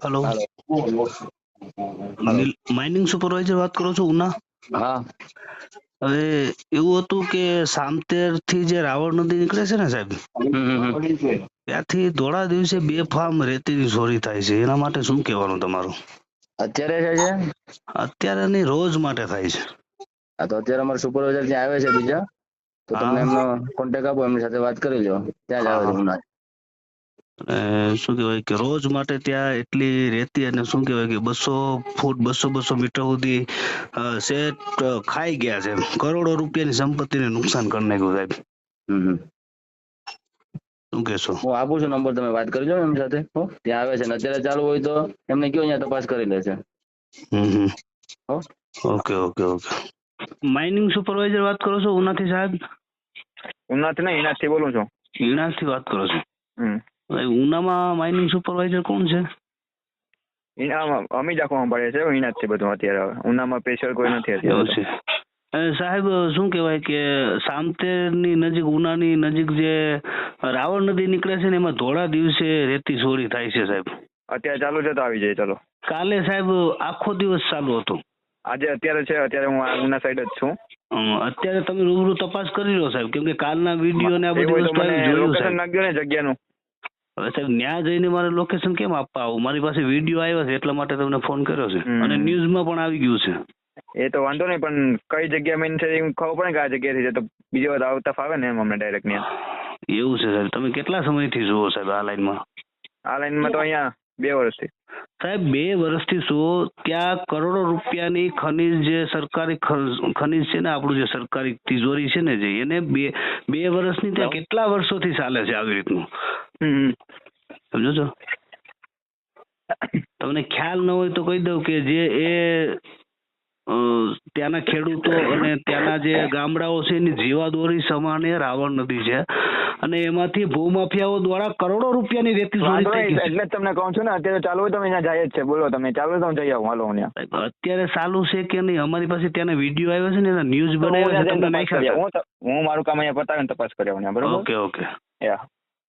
Hello Anil mining supervisor વાત કરો છો ઉના? હા. હવે એવું હતું કે સામતેરથી જે રાવળ નદી નીકળે છે ને સાહેબ. ત્યાંથી ધોળા દિવસે બે ફાર્મ રેતીની ચોરી થાય છે. એના માટે શું કહેવાનું તમારું? અત્યારે છે છે? અત્યારે નહીં રોજ માટે થાય છે. હા તો અત્યારે અમારા સુપરવાઇઝર ત્યાં આવે છે બીજા. તો તમને એમનો કોન્ટેક્ટ આપો એમની સાથે વાત કરી લો ત્યાં જ આવે છે અને શું કહેવાય કે રોજ માટે ત્યાં એટલી રેતી અને શું કહેવાય કે બસો ફૂટ બસો બસો મીટર સુધી સેટ શેઠ ખાઈ ગયા છે. કરોડો રૂપિયાની સંપત્તિને નુકસાન કરી નાખ્યું સાહેબ. હમ, હમ. શું કહેશો? હું આપું છું નંબર તમે વાત કરજો એમની સાથે. હો ત્યાં આવે છે ને અત્યારે ચાલુ હોય તો એમને કયો અહીંયા તપાસ કરી લેશે હમ હમ. હો. Okay okay okay. Mining supervisor વાત કરો છો ઉનાથી સાહેબ? ઉનાથી નહીં ઇનાથી બોલું છું. ઇનાથી વાત કરો છો? હમ. ઉનામાં માઇનિંગ સુપરવાઇઝર કોણ છે? ઇનામાં અમી જ આખું સંભાળે છે ઇનાથી બધું અત્યારે હવે. ઉનામાં સ્પેશિયલ કોઈ નથી એવું છે. સાહેબ શું કહેવાય કે સામતેરની નજીક ઉનાની નજીક જે રાવણ નદી નીકળે છે ને એમાં ધોળા દિવસે રેતી ચોરી થાય છે સાહેબ. અત્યારે ચાલુ છે તો આવી જાય ચલો. કાલે સાહેબ આખો દિવસ ચાલુ હતો. આજે અત્યારે છે અત્યારે હું ઉના સાઈડ જ છું. અત્યારે તમે રૂબરૂ તપાસ કરી લો સાહેબ. કેમ કે કાલના વીડિયો ને આ બધી જોયું સાહેબ. નાખજો ને જગ્યાનું. હવે સાહેબ ત્યાં જઈને મારે લોકેશન કેમ આપવા આવું? મારી પાસે વીડિયો આવ્યો છે એટલા માટે તમને ફોન કર્યો છે. અને ન્યૂઝમાં પણ આવી ગયું છે. એ તો વાંધો નહીં પણ કઈ જગ્યા મેન છે એવું ખબર પડે કે આ જગ્યાથી છે તો બીજી વાર આવતા ફાવે ને એમ અમને ડાયરેક્ટ ત્યાં એવું છે સાહેબ. તમે કેટલા સમયથી જુઓ સાહેબ આ લાઈનમાં? આ લાઈનમાં તો અહીંયા બે વર્ષથી. સાહેબ બે વર્ષથી શું ત્યાં કરોડો રૂપિયાની ખનીજ જે સરકારી ખનીજ છે ને આપણું જે સરકારી તિજોરી છે ને જે એને બે બે વર્ષની ત્યાં કેટલા વર્ષોથી ચાલે છે આવી રીતનું? હમ સમજો છો? તમને ખ્યાલ ન હોય તો કહી દઉં કે જે એ ત્યાંના ખેડૂતો અને ત્યાંના જે ગામડાઓ છે એની જીવાદોરી સમાને રાવણ નદી છે. અને એમાંથી ભૂમાફિયાઓ દ્વારા કરોડો રૂપિયાની રેતી ચોરી થઈ ગઈ એટલે તમને કહું છું ને અત્યારે ચાલુ હોય તો અમે અહીંયા જાય જ છે બોલો તમે ચાલુ હોય તો હું જઈ આવું હાલો હું અત્યારે ચાલુ છે કે નહીં? અમારી પાસે ત્યાંના વીડિયો આવ્યો છે ને એના ન્યૂઝ બનાવ્યો છે. તમને નાખ્યા હું મારું કામ અહીંયા પતાવીને તપાસ કરી આવું ત્યાં બરોબર? Okay okay. યા.